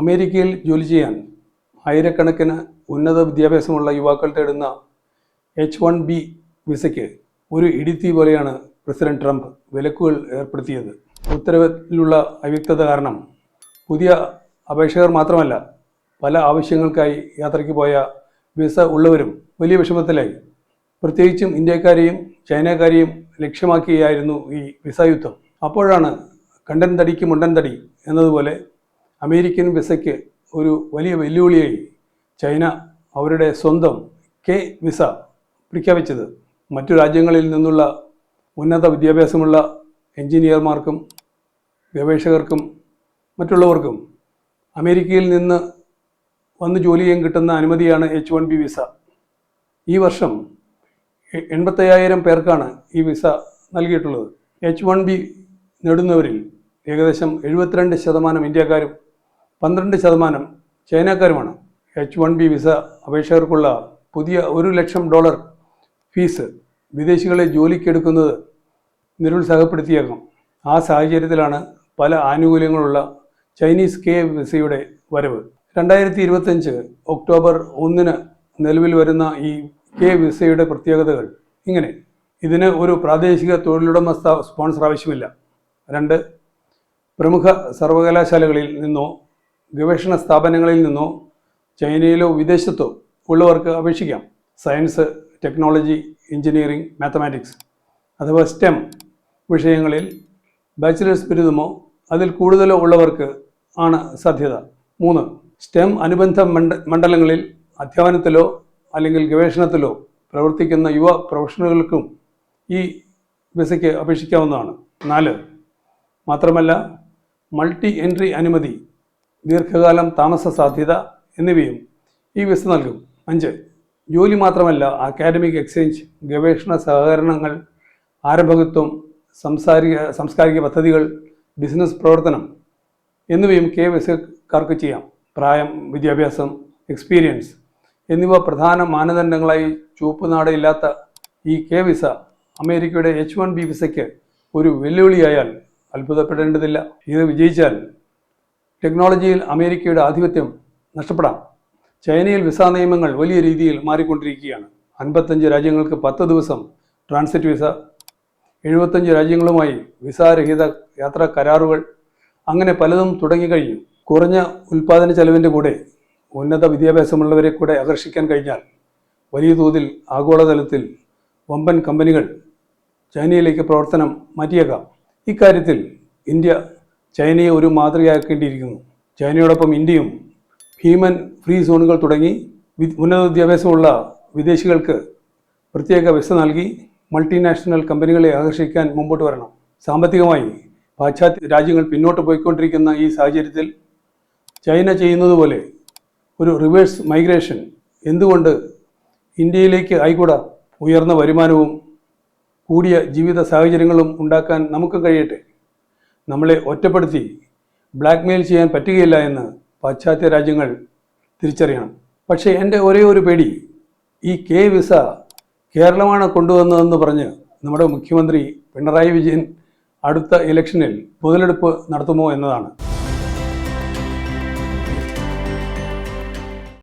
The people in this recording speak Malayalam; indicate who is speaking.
Speaker 1: അമേരിക്കയിൽ ജോലി ചെയ്യാൻ ആയിരക്കണക്കിന് ഉന്നത വിദ്യാഭ്യാസമുള്ള യുവാക്കൾ തേടുന്ന എച്ച് വൺ ബി വിസയ്ക്ക് ഒരു ഇടിത്തി പോലെയാണ് പ്രസിഡന്റ് ട്രംപ് വിലക്കുകൾ ഏർപ്പെടുത്തിയത്. ഉത്തരവിലുള്ള അവ്യക്തത കാരണം പുതിയ അപേക്ഷകർ മാത്രമല്ല പല ആവശ്യങ്ങൾക്കായി യാത്രയ്ക്ക് പോയ വിസ ഉള്ളവരും വലിയ വിഷമത്തിലായി. പ്രത്യേകിച്ചും ഇന്ത്യക്കാരെയും ചൈനക്കാരെയും ലക്ഷ്യമാക്കിയായിരുന്നു ഈ വിസ യുദ്ധം. അപ്പോഴാണ് കണ്ടൻ തടിക്ക് മുണ്ടൻ തടി എന്നതുപോലെ അമേരിക്കൻ വിസയ്ക്ക് ഒരു വലിയ വെല്ലുവിളിയായി ചൈന അവരുടെ സ്വന്തം കെ വിസ പ്രഖ്യാപിച്ചത്. മറ്റു രാജ്യങ്ങളിൽ നിന്നുള്ള ഉന്നത വിദ്യാഭ്യാസമുള്ള എഞ്ചിനീയർമാർക്കും ഗവേഷകർക്കും മറ്റുള്ളവർക്കും അമേരിക്കയിൽ നിന്ന് വന്ന് ജോലി ചെയ്യാൻ കിട്ടുന്ന അനുമതിയാണ് എച്ച് വൺ ബി വിസ. ഈ വർഷം എൺപത്തയ്യായിരം പേർക്കാണ് ഈ വിസ നൽകിയിട്ടുള്ളത്. എച്ച് വൺ ബി നേടുന്നവരിൽ ഏകദേശം എഴുപത്തിരണ്ട് ശതമാനം ഇന്ത്യക്കാരും പന്ത്രണ്ട് ശതമാനം ചൈനക്കാരുമാണ് എച്ച് വൺ ബി വിസ അപേക്ഷകർക്കുള്ള പുതിയ ഒരു ലക്ഷം ഡോളർ ഫീസ് വിദേശികളെ ജോലിക്കെടുക്കുന്നത് നിരുത്സാഹപ്പെടുത്തിയേക്കാം. ആ സാഹചര്യത്തിലാണ് പല ആനുകൂല്യങ്ങളുള്ള ചൈനീസ് കെ വിസയുടെ വരവ്. രണ്ടായിരത്തി ഇരുപത്തഞ്ച് ഒക്ടോബർ ഒന്നിന് നിലവിൽ വരുന്ന ഈ കെ വിസയുടെ പ്രത്യേകതകൾ ഇങ്ങനെ. ഇതിന് ഒരു പ്രാദേശിക തൊഴിലുടമസ്ഥ സ്പോൺസർ ആവശ്യമില്ല. രണ്ട് പ്രമുഖ സർവകലാശാലകളിൽ നിന്നോ ഗവേഷണ സ്ഥാപനങ്ങളിൽ നിന്നോ ചൈനയിലോ വിദേശത്തോ ഉള്ളവർക്ക് അപേക്ഷിക്കാം. Science technology engineering mathematics. അഥവാ സ്റ്റെം വിഷയങ്ങളിൽ ബാച്ചിലേഴ്സ് ബിരുദമോ അതിൽ കൂടുതലോ ഉള്ളവർക്ക് ആണ് സാധ്യത. മൂന്ന് സ്റ്റെം അനുബന്ധ മണ്ഡ മണ്ഡലങ്ങളിൽ അധ്യാപനത്തിലോ അല്ലെങ്കിൽ ഗവേഷണത്തിലോ പ്രവർത്തിക്കുന്ന യുവ പ്രൊഫഷണലുകൾക്കും ഈ വിസയ്ക്ക് അപേക്ഷിക്കാവുന്നതാണ്. നാല് മാത്രമല്ല മൾട്ടി എൻട്രി അനുമതി ദീർഘകാലം താമസ സാധ്യത എന്നിവയും ഈ വിസ നൽകും. അഞ്ച് ജോലി മാത്രമല്ല അക്കാഡമിക് എക്സ്ചേഞ്ച് ഗവേഷണ സഹകരണങ്ങൾ ആരംഭകത്വം സംസാരിക സാംസ്കാരിക പദ്ധതികൾ ബിസിനസ് പ്രവർത്തനം എന്നിവയും കെ വിസക്കാർക്ക് ചെയ്യാം. പ്രായം വിദ്യാഭ്യാസം എക്സ്പീരിയൻസ് എന്നിവ പ്രധാന മാനദണ്ഡങ്ങളായി ചുവപ്പുനാടയില്ലാത്ത ഈ കെ വിസ അമേരിക്കയുടെ എച്ച് വൺ ബി വിസയ്ക്ക് ഒരു വെല്ലുവിളിയായാൽ അത്ഭുതപ്പെടേണ്ടതില്ല. ഇത് വിജയിച്ചാൽ ടെക്നോളജിയിൽ അമേരിക്കയുടെ ആധിപത്യം നഷ്ടപ്പെടാം. ചൈനയിൽ വിസ നിയമങ്ങൾ വലിയ രീതിയിൽ മാറിക്കൊണ്ടിരിക്കുകയാണ്. അൻപത്തഞ്ച് രാജ്യങ്ങൾക്ക് പത്ത് ദിവസം ട്രാൻസിറ്റ് വിസ എഴുപത്തഞ്ച് രാജ്യങ്ങളുമായി വിസാരഹിത യാത്രാ കരാറുകൾ അങ്ങനെ പലതും തുടങ്ങിക്കഴിഞ്ഞു. കുറഞ്ഞ ഉൽപ്പാദന ചെലവിന്റെ കൂടെ ഉന്നത വിദ്യാഭ്യാസമുള്ളവരെ കൂടെ ആകർഷിക്കാൻ കഴിഞ്ഞാൽ വലിയ തോതിൽ ആഗോളതലത്തിൽ വമ്പൻ കമ്പനികൾ ചൈനയിലേക്ക് പ്രവർത്തനം മാറ്റിയേക്കാം. ഇക്കാര്യത്തിൽ ഇന്ത്യ ചൈനയെ ഒരു മാതൃകയാക്കേണ്ടിയിരിക്കുന്നു ചൈനയോടൊപ്പം ഇന്ത്യയും ഭീമൻ ഫ്രീ സോണുകൾ തുടങ്ങി ഉന്നത വിദ്യാഭ്യാസമുള്ള വിദേശികൾക്ക് പ്രത്യേക വിസ നൽകി മൾട്ടിനാഷണൽ കമ്പനികളെ ആകർഷിക്കാൻ മുമ്പോട്ട് വരണം. സാമ്പത്തികമായി പാശ്ചാത്യ രാജ്യങ്ങൾ പിന്നോട്ട് പോയിക്കൊണ്ടിരിക്കുന്ന ഈ സാഹചര്യത്തിൽ ചൈന ചെയ്യുന്നത് പോലെ ഒരു റിവേഴ്സ് മൈഗ്രേഷൻ എന്തുകൊണ്ട് ഇന്ത്യയിലേക്ക് ആയിക്കൂടാ? ഉയർന്ന വരുമാനവും കൂടിയ ജീവിത സാഹചര്യങ്ങളും ഉണ്ടാക്കാൻ നമുക്ക് കഴിയട്ടെ. നമ്മളെ ഒറ്റപ്പെടുത്തി ബ്ലാക്ക്മെയിൽ ചെയ്യാൻ പറ്റുകയില്ല എന്ന് പാശ്ചാത്യ രാജ്യങ്ങൾ തിരിച്ചറിയണം. പക്ഷേ എന്റെ ഒരേ ഒരു പേടി ഈ കെ വിസ കേരളമാണ് കൊണ്ടുവന്നതെന്ന് പറഞ്ഞ് നമ്മുടെ മുഖ്യമന്ത്രി പിണറായി വിജയൻ അടുത്ത ഇലക്ഷനിൽ മുതലെടുപ്പ് നടത്തുമോ എന്നതാണ്.